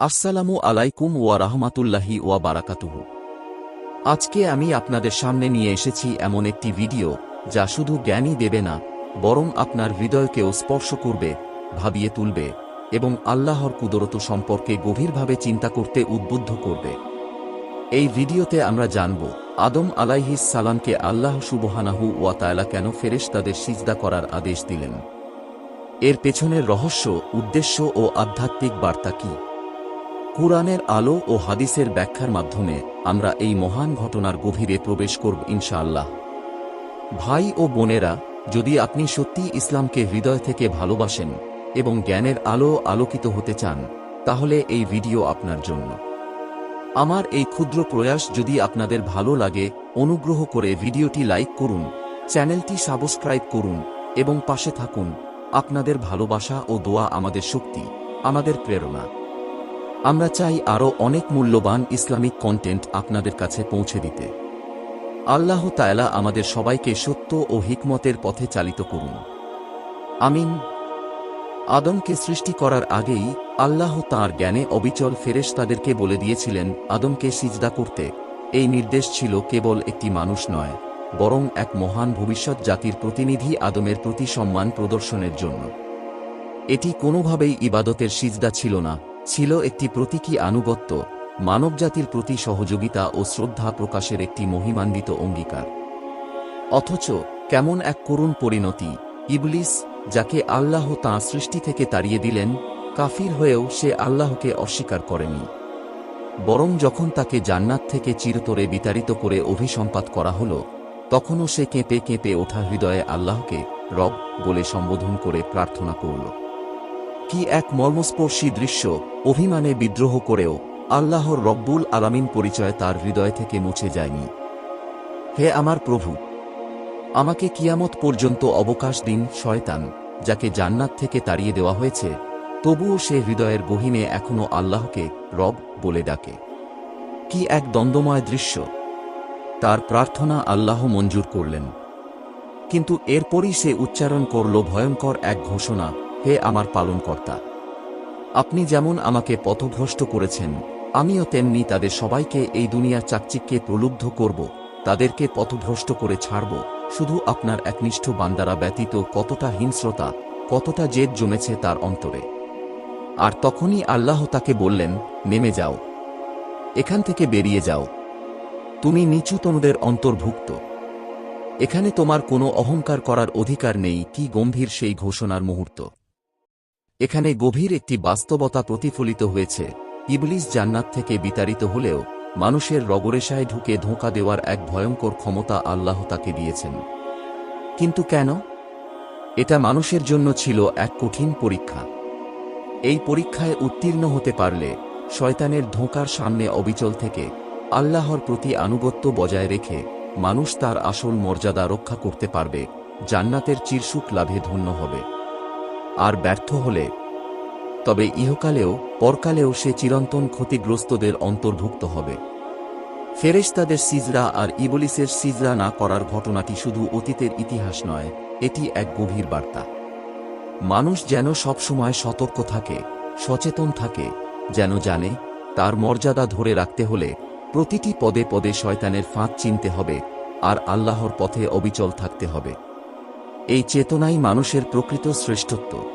আসসালামু আলাইকুম ওয়া রাহমাতুল্লাহি ওয়া বারাকাতুহু। আজকে আমি আপনাদের সামনে নিয়ে এসেছি এমন একটি ভিডিও যা শুধু জ্ঞানই দেবে না, বরং আপনার হৃদয়কেও স্পর্শ করবে, ভাবিয়ে তুলবে এবং আল্লাহর কুদরত সম্পর্কে গভীরভাবে চিন্তা করতে উদ্বুদ্ধ করবে। এই ভিডিওতে আমরা জানব, আদম আলাইহিস সালামকে আল্লাহ সুবহানাহু ওয়া তাআলা কেন ফেরেশতাদের সিজদা করার আদেশ দিলেন? এর পেছনের রহস্য, উদ্দেশ্য ও আধ্যাত্মিক বার্তা কী? কুরআনের আলো ও হাদিসের ব্যাখ্যার মাধ্যমে আমরা এই মহান ঘটনার গভীরে প্রবেশ করব ইনশাআল্লাহ। ভাই ও বোনেরা, যদি আপনি সত্যি ইসলামকে হৃদয় থেকে ভালোবাসেন এবং জ্ঞানের আলো আলোকিত হতে চান, তাহলে এই ভিডিও আপনার জন্য। আমার এই ক্ষুদ্র প্রয়াস যদি আপনাদের ভালো লাগে, অনুগ্রহ করে ভিডিওটি লাইক করুন, চ্যানেলটি সাবস্ক্রাইব করুন এবং পাশে থাকুন। আপনাদের ভালোবাসা ও দোয়া আমাদের শক্তি, আমাদের প্রেরণা। আমরা চাই আরও অনেক মূল্যবান ইসলামিক কন্টেন্ট আপনাদের কাছে পৌঁছে দিতে। আল্লাহ তায়ালা আমাদের সবাইকে সত্য ও হিকমতের পথে চালিত করুন। আমিন। আদমকে সৃষ্টি করার আগেই আল্লাহ তাঁর জ্ঞানে অবিচল ফেরেশ তাদেরকে বলে দিয়েছিলেন, আদমকে সিজদা করতে। এই নির্দেশ ছিল কেবল একটি মানুষ নয়, বরং এক মহান ভবিষ্যৎ জাতির প্রতিনিধি আদমের প্রতি সম্মান প্রদর্শনের জন্য। এটি কোনোভাবেই ইবাদতের সিজদা ছিল না ছিল একটি প্রতীকী আনুগত্য, মানবজাতির প্রতি সহযোগিতা ও শ্রদ্ধা প্রকাশের একটি মহিমান্বিত অঙ্গীকার। অথচ কেমন এক করুণ পরিণতি, ইবলিস, যাকে আল্লাহ তাঁর সৃষ্টি থেকে তাড়িয়ে দিলেন, কাফির হয়েও সে আল্লাহকে অস্বীকার করেনি। বরং যখন তাকে জান্নাত থেকে চিরতরে বিতাড়িত করে অভিসম্পাত করা হল, তখনও সে কেঁপে কেঁপে ওঠা হৃদয়ে আল্লাহকে রব বলে সম্বোধন করে প্রার্থনা করল। কি এক মর্মস্পর্শী দৃশ্য অভিমানে বিদ্রোহ করেও আল্লাহর রব্বুল আলামিন পরিচয় তার হৃদয় থেকে মুছে যায়নি। হে আমার প্রভু, আমাকে কিয়ামত পর্যন্ত অবকাশ দিন শয়তান, যাকে জান্নাত থেকে তাড়িয়ে দেওয়া হয়েছে, তবুও সে হৃদয়ের গহিনে এখনও আল্লাহকে রব বলে ডাকে। কি এক দ্বন্দ্বময় দৃশ্য, তার প্রার্থনা আল্লাহ মঞ্জুর করলেন। কিন্তু এরপরই সে উচ্চারণ করল ভয়ঙ্কর এক ঘোষণা হে আমার পালনকর্তা। আপনি যেমন আমাকে পথভ্রষ্ট করেছেন, আমিও তেমনি তাদের সবাইকে এই দুনিয়ার চাকচিককে প্রলুব্ধ করব, তাদেরকে পথভ্রষ্ট করে ছাড়ব, শুধু আপনার একনিষ্ঠ বান্দারা ব্যতীত কতটা হিংস্রতা, কতটা জেদ জমেছে তার অন্তরে। আর তখনই আল্লাহ তাকে বললেন, নেমে যাও। এখান থেকে বেরিয়ে যাও। তুমি নিচু নিচুতনদের অন্তর্ভুক্ত। এখানে তোমার কোনো অহংকার করার অধিকার নেই, কি গম্ভীর সেই ঘোষণার মুহূর্ত। এখানে গভীর একটি বাস্তবতা প্রতিফলিত হয়েছে। ইবলিস জান্নাত থেকে বিতাড়িত হলেও মানুষের রগরেশায় ঢুকে ধোঁকা দেওয়ার এক ভয়ঙ্কর ক্ষমতা আল্লাহ তাকে দিয়েছেন। কিন্তু কেন? এটা মানুষের জন্য ছিল এক কঠিন পরীক্ষা। এই পরীক্ষায় উত্তীর্ণ হতে পারলে শয়তানের ধোঁকার সামনে অবিচল থেকে আল্লাহর প্রতি আনুগত্য বজায় রেখে মানুষ তার আসল মর্যাদা রক্ষা করতে পারবে, জান্নাতের চিরসুখ লাভে ধন্য হবে। আর ব্যর্থ হলে। তবে ইহকালেও, পরকালেও সে চিরন্তন ক্ষতিগ্রস্তদের অন্তর্ভুক্ত হবে। ফেরেশতাদের সিজরা আর ইবলিসের সিজরা না করার ঘটনাটি শুধু অতীতের ইতিহাস নয়, এটি এক গভীর বার্তা। মানুষ যেন সবসময় সতর্ক থাকে, সচেতন থাকে, যেন জানে, তার মর্যাদা ধরে রাখতে হলে প্রতিটি পদে পদে শয়তানের ফাঁক চিনতে হবে, আর আল্লাহর পথে অবিচল থাকতে হবে। এই চেতনাই মানুষের প্রকৃত শ্রেষ্ঠত্ব।